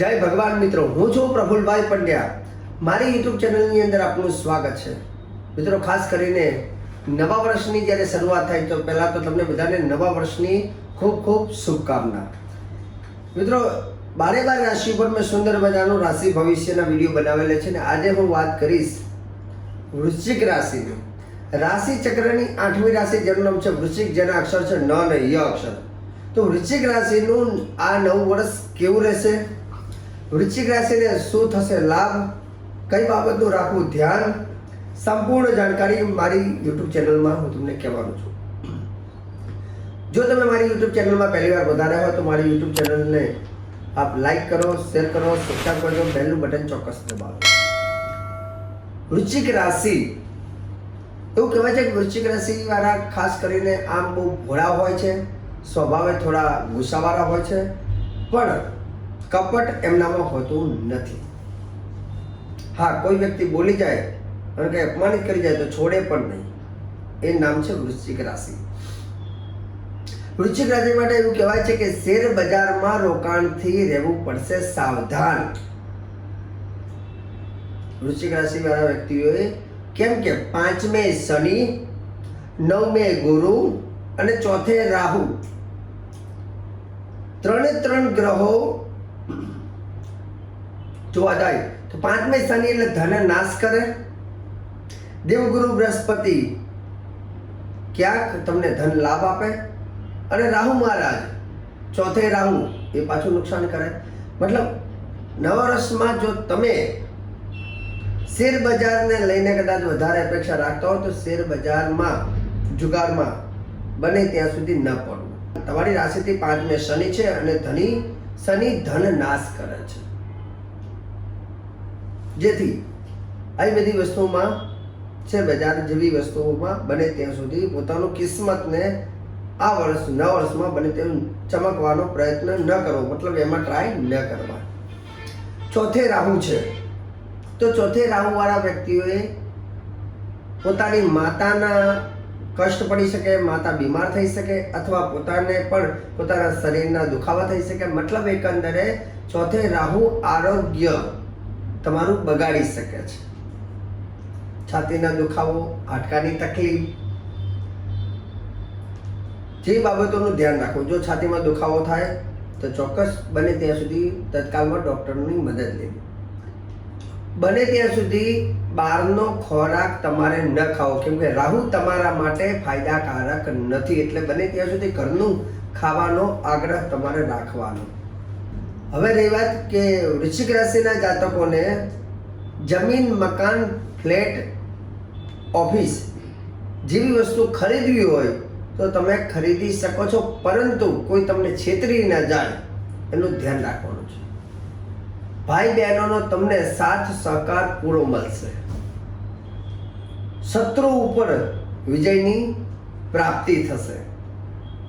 જય ભગવાન મિત્રો, હું છું પ્રફુલભાઈ પંડ્યા. મારી યુટ્યુબ ચેનલની અંદર આપનું સ્વાગત છે. મિત્રો, ખાસ કરીને નવા વર્ષની જ્યારે શરૂઆત થાય તો પહેલાં તો તમને બધાને નવા વર્ષની ખૂબ ખૂબ શુભકામના. મિત્રો, બારે બાર રાશિ પર મેં સુંદર મજાનું રાશિ ભવિષ્યના વીડિયો બનાવેલા છે ને આજે હું વાત કરીશ વૃશ્ચિક રાશિની. રાશિ ચક્રની આઠમી રાશિ જેનું નામ છે, વૃશ્ચિક જેના અક્ષર છે ન અને ય અક્ષર. તો વૃશ્ચિક રાશિનું આ નવું વર્ષ કેવું રહેશે? વૃશ્ચિક રાશિને શું થશે લાભ? કઈ બાબતનું રાખવું ધ્યાન? સંપૂર્ણ જાણકારી મારી યુટ્યુબ ચેનલમાં હું તમને કહેવાનું છું. જો તમે મારી યુટ્યુબ ચેનલમાં પહેલી વાર વધાર્યા હોય તો મારી યુટ્યુબ ચેનલને આપ લાઈક કરો શેર કરો સબસ્ક્રાઈબ કરજો, બેલનું બટન ચોક્કસ દબાવો. વૃશ્ચિક રાશિ. એવું કહેવાય છે કે વૃશ્ચિક રાશિવાળા ખાસ કરીને આમ બહુ ભોળા હોય છે, સ્વભાવે થોડા ગુસ્સાવાળા હોય છે, પણ કપટ એમનામાં હોતું નથી. હા, કોઈ વ્યક્તિ બોલી જાય અને કંઈ અપમાનિત કરી જાય તો છોડે પણ નહીં. એ નામ છે વૃશ્ચિક રાશિ. વૃશ્ચિક રાશિ માટે એવું કહેવાય છે કે શેર બજારમાં રોકાણથી રહેવું પડશે સાવધાન. વૃશ્ચિક રાશિ વાળા વ્યક્તિઓએ કેમ કે પાંચમે શનિ, નવમે ગુરુ અને ચોથે રાહુ. ત્રણે ત્રણ ગ્રહો જોવા જાય તો પાંચમી શનિ એટલે ધન નાશ કરે. દેવગુરુ બૃહસ્પતિ ક્યાંક તમને ધન લાભ આપે. અને રાહુ મહારાજ, ચોથે રાહુ એ પાછું નુકસાન કરે. મતલબ નવા વર્ષમાં જો તમે શેર બજારને લઈને કદાચ વધારે અપેક્ષા રાખતા હો તો શેર બજારમાં, જુગારમાં બને ત્યાં સુધી ન પડવું. તમારી રાશિથી પાંચમે શનિ છે અને ધની, શનિ ધન નાશ કરે છે. જેથી આવી બધી વસ્તુઓમાં છે બજાર જેવી વસ્તુઓમાં બને ત્યાં સુધી પોતાનું કિસ્મતને આ વર્ષ નવા વર્ષમાં બને તેમ ચમકવાનો પ્રયત્ન ન કરવો. મતલબ એમાં ટ્રાય ન કરવા. ચોથે રાહુ છે. તો ચોથે રાહુવાળા વ્યક્તિઓએ પોતાની માતાના કષ્ટ પડી શકે, માતા બીમાર થઈ શકે, અથવા પોતાને પણ પોતાના શરીરના દુખાવા થઈ શકે. મતલબ એકંદરે ચોથે રાહુ આરોગ્ય. તમારું બગાડી શકે છે. છાતીના દુખાવો, હાડકાની તકલીફ. જે બાબતોનું ધ્યાન રાખવું, જો છાતીમાં દુખાવો થાય, તો ચોક્કસ બને ત્યાં સુધી તત્કાલમાં ડૉક્ટરની મદદ લેવી. બને ત્યાં સુધી બહારનો ખોરાક તમારે ન ખાવો, કેમ કે રાહુ તમારા માટે ફાયદાકારક નથી, એટલે બને ત્યાં સુધી ઘરનું ખાવાનો આગ્રહ તમારે રાખવાનો. હવે રહી વાત કે વૃશ્ચિક રાશિના જાતકોને જમીન, મકાન, ફ્લેટ, ઓફિસ જેવી વસ્તુ ખરીદવી હોય તો તમે ખરીદી શકો છો, પરંતુ કોઈ તમને છેતરી ન જાય એનું ધ્યાન રાખવાનું છે. ભાઈ બહેનોનો તમને સાથ સહકાર પૂરો મળશે. શત્રુ ઉપર વિજયની પ્રાપ્તિ થશે.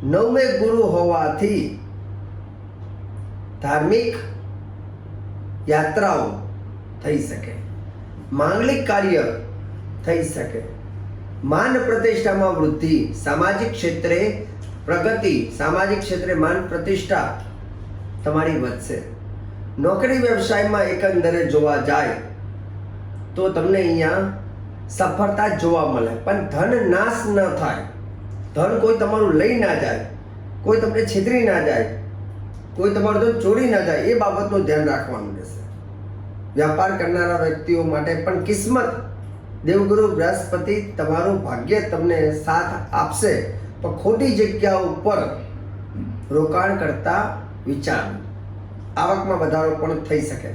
નવમે ગુરુ હોવાથી ધાર્મિક યાત્રાઓ થઈ શકે માંગલિક કાર્ય થઈ શકે માન પ્રતિષ્ઠામાં વૃદ્ધિ સામાજિક ક્ષેત્રે પ્રગતિ સામાજિક ક્ષેત્રે માન પ્રતિષ્ઠા તમારી વધશે નોકરી વ્યવસાયમાં એકંદરે જોવા જાય તો તમને અહીંયા સફળતા જ જોવા મળે પણ ધન નાશ ન થાય ધન કોઈ તમારું લઈ ના જાય કોઈ તમને છેતરી ના જાય કોઈ તમારું તો ચોરી ના જાય, એ બાબતનું ધ્યાન રાખવાનું રહેશે. વ્યાપાર કરનારા વ્યક્તિઓ માટે પણ કિસ્મત. દેવગુરુ બૃહસ્પતિ તમારું ભાગ્ય તમને સાથ આપશે, તો ખોટી જગ્યા ઉપર રોકાણ કરતા વિચાર. આવકમાં વધારો પણ થઈ શકે.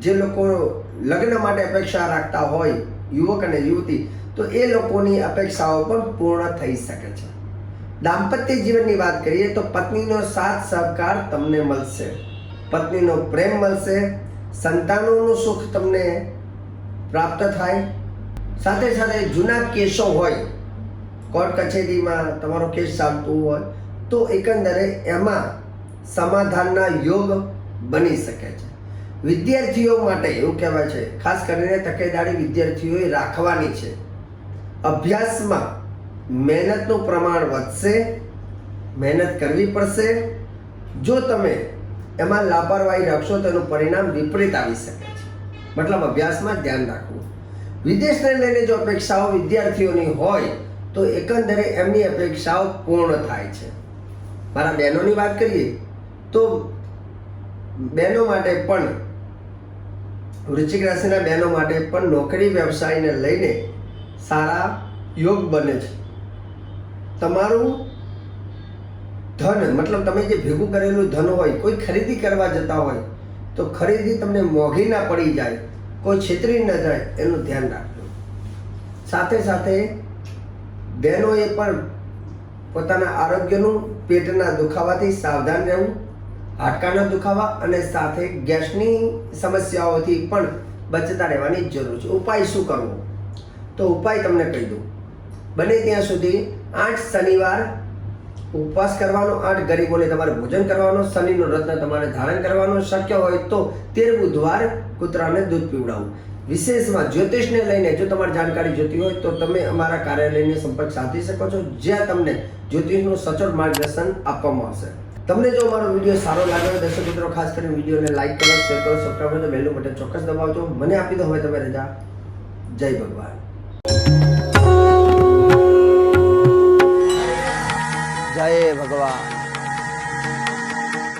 જે લોકો લગ્ન માટે અપેક્ષા રાખતા હોય, યુવક અને યુવતી, તો એ લોકોની અપેક્ષાઓ પણ પૂર્ણ થઈ શકે છે. દાંપત્ય જીવનની વાત કરીએ તો પત્નીનો સાથ સહકાર તમને મળશે. પત્નીનો પ્રેમ મળશે. સંતાનોનું સુખ તમને પ્રાપ્ત થાય. સાથે સાથે જૂના કેસો હોય, કોર્ટ કચેરીમાં તમારો કેસ ચાલતું હોય, તો એકંદરે એમાં સમાધાનના યોગ બની શકે છે. વિદ્યાર્થીઓ માટે એવું કહેવાય છે, ખાસ કરીને તકેદારી વિદ્યાર્થીઓએ રાખવાની છે. અભ્યાસમાં મહેનતનું પ્રમાણ વધશે, મહેનત કરવી પડશે. જો તમે એમાં લાપરવાહી રાખશો તો એનું પરિણામ વિપરીત આવી શકે છે. મતલબ અભ્યાસમાં ધ્યાન રાખવું. વિદેશને લઈને જો અપેક્ષાઓ વિદ્યાર્થીઓની હોય, તો એકંદરે એમની અપેક્ષાઓ પૂર્ણ થાય છે. મારા બહેનોની વાત કરીએ, તો બહેનો માટે પણ, વૃશ્ચિક રાશિના બહેનો માટે પણ નોકરી, વ્યવસાયને લઈને સારા યોગ બને છે. તમારું ધન, મતલબ તમે જે ભેગું કરેલું ધન હોય, કોઈ ખરીદી કરવા જતા હોય, તો ખરીદી તમને મોંઘી ના પડી જાય, કોઈ છેતરી ન જાય, એનું ધ્યાન રાખજો. સાથે સાથે બહેનોએ પણ પોતાના આરોગ્યનું પેટના દુખાવાથી સાવધાન રહેવું, હાડકાના દુખાવા અને સાથે ગેસની સમસ્યાઓથી પણ બચતા રહેવાની જરૂર છે. ઉપાય શું કરવો? તો ઉપાય તમને કહી દઉં. બને ત્યાં સુધી આઠ શનિવાર ઉપવાસ કરવાનો, આઠ ગરીબોને તમારે ભોજન કરવાનો, શનિનો રત્ન તમારે ધારણ કરવાનો શક્ય હોય તો તેર બુધવાર કૂતરાને દૂધ પીવડાવવું વિશેષમાં જ્યોતિષને લઈને જો તમારે જાણકારી જોતી હોય તો તમે અમારા કાર્યાલયને સંપર્ક સાધી શકો છો, જ્યાં તમને જ્યોતિષનું સચોટ માર્ગદર્શન આપવામાં આવશે. તમને જો અમારો વીડિયો સારો લાગ્યો હોય, દર્શક મિત્રો, ખાસ કરીને વિડીયોને લાઈક કરો, શેર કરો, સબસ્ક્રાઈબ કરો બેલનું બટન ચોક્કસ દબાવજો. મને આપી દો હવે તમે રજા. જય ભગવાન. જય ભગવાન